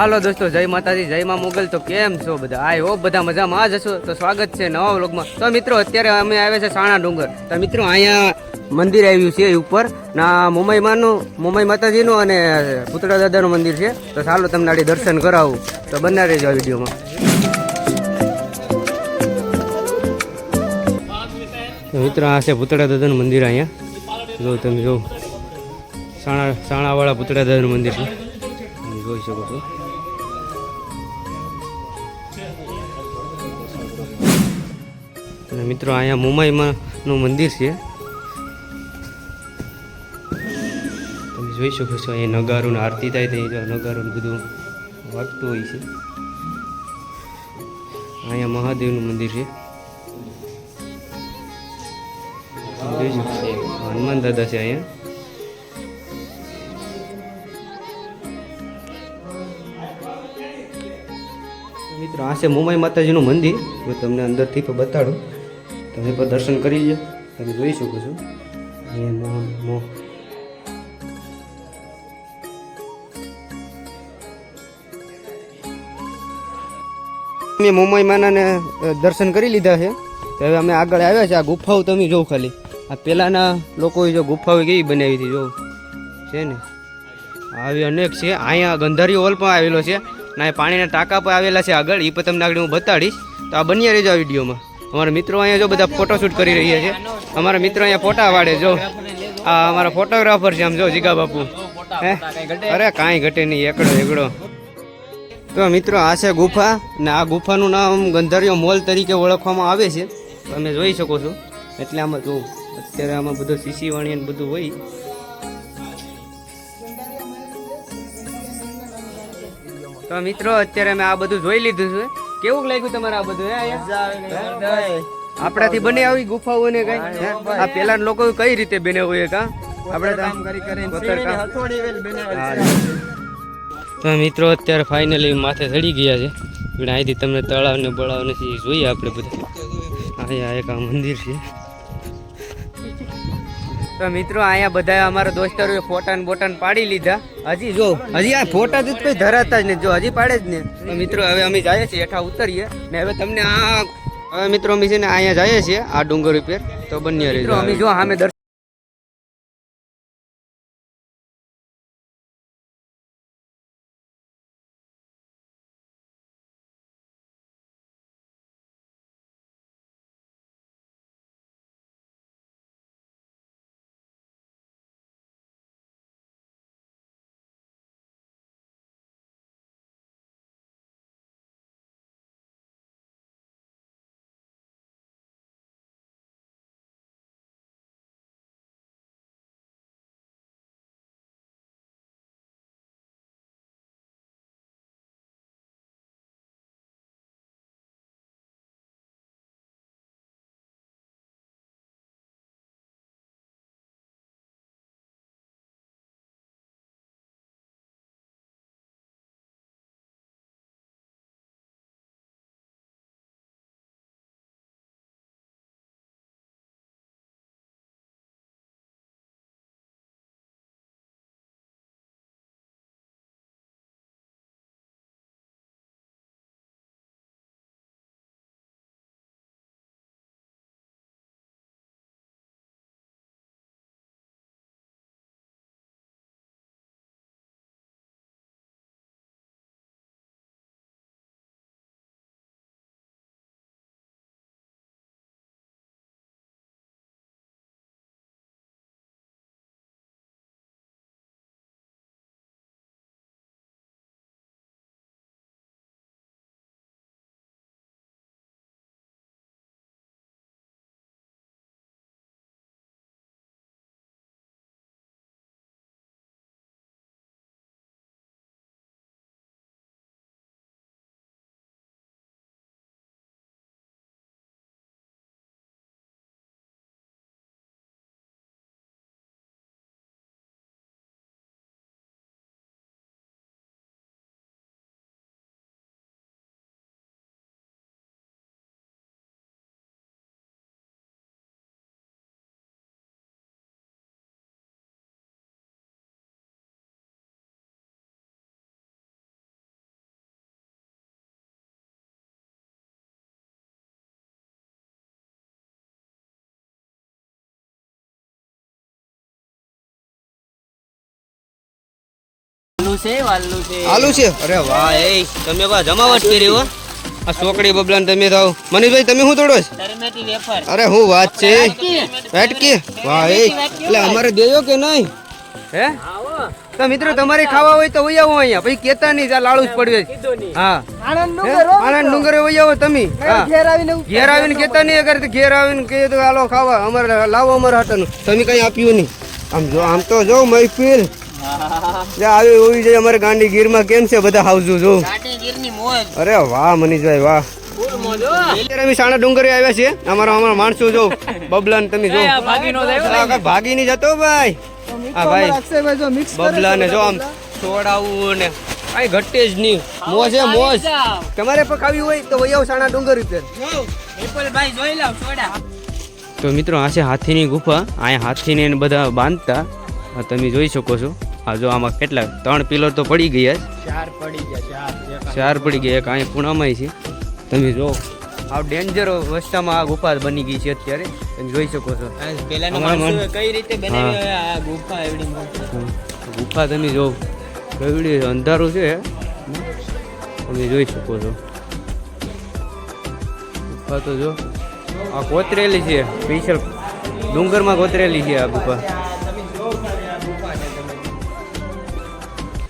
હાલો દોસ્તો, જય માતાજી, જય માં મોગલ. તો કેમ છો બધા? આઈ હોપ બધા મજામાં જ હશો. તો સ્વાગત છે નવા વ્લોગમાં. તો મિત્રો, અત્યારે અમે આવ્યા છે સાણા ડુંગર. તો મિત્રો, અહીંયા મંદિર આવ્યું છે ઉપર. ના મુંબઈ માનું, મુંબઈ માતાજીનું અને પુતળા દાદાનું મંદિર છે. તો ચાલો તમને આડી દર્શન કરાવું. તો બના રહેજો આ વિડીયોમાં. મિત્રો, આ છે પુતળા દાદાનું મંદિર અહીંયા. જો તમે જો સાણા સાણાવાળા પુતળા દાદાનું મંદિર છે. જોઈ શકો છો. અને મિત્રો, અહીંયા મુંબઈમાં નું મંદિર છે. તમે જોઈ શકો છો, અહીંયા નગારું આરતી થાય ત્યાં નગારું બધું વાગતું હોય છે. અહીંયા મહાદેવનું મંદિર છે. જોઈ શકો હનુમાન દાદા છે અહીંયા. મિત્રો, આ છે મોમાઈ માતાજીનું મંદિર. હું તમને અંદરથી પણ બતાડું. તમે પણ દર્શન કરી લો તમે જોઈ શકો છો. અહીંયા મેં મોમાઈ માનાને દર્શન કરી લીધા છે. તો હવે અમે આગળ આવ્યા છે આ ગુફાઓ તમે જોવો ખાલી. આ પહેલાંના લોકોએ જો ગુફાઓ કેવી બનાવી હતી, જો. છે ને? આવી અનેક છે. અહીંયા ગંધારી હોલ પણ આવેલો છે. ના એ પાણીના ટાંકા પણ આવેલા છે આગળ એ પણ તમને આગળ હું બતાડીશ. તો આ બન્યા રહેજો આ વિડીયોમાં. અમારા મિત્રો અહીંયા જો બધા ફોટોશૂટ કરી રહ્યા છે. અમારા મિત્રો અહીંયા ફોટા વાળે જો. આ અમારા ફોટોગ્રાફર છે આમ જો જીગા બાપુ હે? અરે કાંઈ ઘટે નહીં, એકડો એકડો. તો મિત્રો, આ છે ગુફા ને આ ગુફાનું નામ ગંધર્યો મોલ તરીકે ઓળખવામાં આવે છે. તમે જોઈ શકો છો. એટલે આમાં જો, અત્યારે આમાં બધું સીસી વાણી બધું હોય. તો મિત્રો અત્યારે અમે આ બધું જોઈ લીધું છે. કેવું લાગ્યું તમારે આ બધું? આપણાથી બને આવી ગુફાઓ ને કઈ? આ પેલા લોકો કઈ રીતે બને હોય કા આપણે તો કરી કરીને તો મિત્રો અત્યારે ફાઇનલી માથે ચડી ગયા છે. પણ અહીંથી તમને તળાવ ને બળાવ નથી જોઈએ આપણે બધા. અહીંયા એક આ મંદિર છે. તો મિત્રો અહીંયા બધા અમારા દોસ્તારોએ ફોટા ને બોટા પાડી લીધા. હજી જો હજી આ ફોટા જ કોઈ ધરાતા જ નહીં. જો હજી પાડે જ ને તો મિત્રો હવે અમે જઈએ છીએ હેઠા ઉતરીએ. ને હવે તમને આ હવે મિત્રો અમે છે ને અહીંયા જઈએ છીએ આ ડુંગર ઉપર. તો બન્યા રહેજો અમે જો સામે છે વાલુ છે. આલુ છે? અરે વાહ એ તમે બા જમાવટ કરી હો. આ સોકડી બબલાને તમે થાવ મનીષભાઈ તમે શું તોડો છો? ટરમેટી વેફર. અરે હું વાત છે. વેટકી. વાહ એ. એટલે અમારે દેયો કે નહીં? હે? તો મિત્રો તમારે ખાવા હોય તો વહી આવો અહીંયા. પછી કેતા નહીં આ લાડુ જ પડવે હા. આણંદ ડુંગર વહી આવો તમે. હા. ઘેર આવીને ઘેર આવીને કેતા નહીં અગર ઘેર આવીને કહે તો હાલો ખાવા. અમારે લાવો અમારા હાટાનું. તમે કઈ આપ્યું નહીં. આમ જો આમ તો જો મહેફિલ આવી હોવી જોઈએ અમારે ગાંડી ગીરમાં કેમ છે બધા હાઉઝુ જો? અરે વાહ મનીષભાઈ વાહ. ફૂલ મોજ હો. અત્યારે અમે સાણા ડુંગરે આવ્યા છીએ. અમારા અમારા માણસો જો બબલા તમે જો. ભાગી નો જાય આ કાંઈ ભાગી નહીં જતો ભાઈ? હા ભાઈ અક્ષયભાઈ જો મિક્સ બબલા ને જો આમ છોડાવું ને. કઈ ઘટે જ નહીં. મોજ હે મોજ. તમારે પણ ખાવી હોય તો વૈયાવ સાણા ડુંગર ઉપર વિપુલભાઈ જોઈ લાવ સોડા તો મિત્રો આ છે હાથીની ગુફા. અહીંયા હાથીને ને બધા બાંધતા. તમે જોઈ શકો છો. આ જો આમાં કેટલા? ત્રણ પિલર તો પડી ગયા ચાર પડી ગયા ચાર ચાર પડી ગયા એક અહીં પૂણામાં છે. તમે જો આ ડેન્જર અવસ્થામાં આ ગુફા બની ગઈ છે અત્યારે. તમે જોઈ શકો છો. મન- કઈ રીતે બનાવી આ ગુફા એવડી ગુફા તમે જો એવડી અંધારું છે તમે જોઈ શકો છો. ગુફા તો જો આ કોતરેલી છે સ્પેશિયલ ડુંગરમાં કોતરેલી છે આ ગુફા.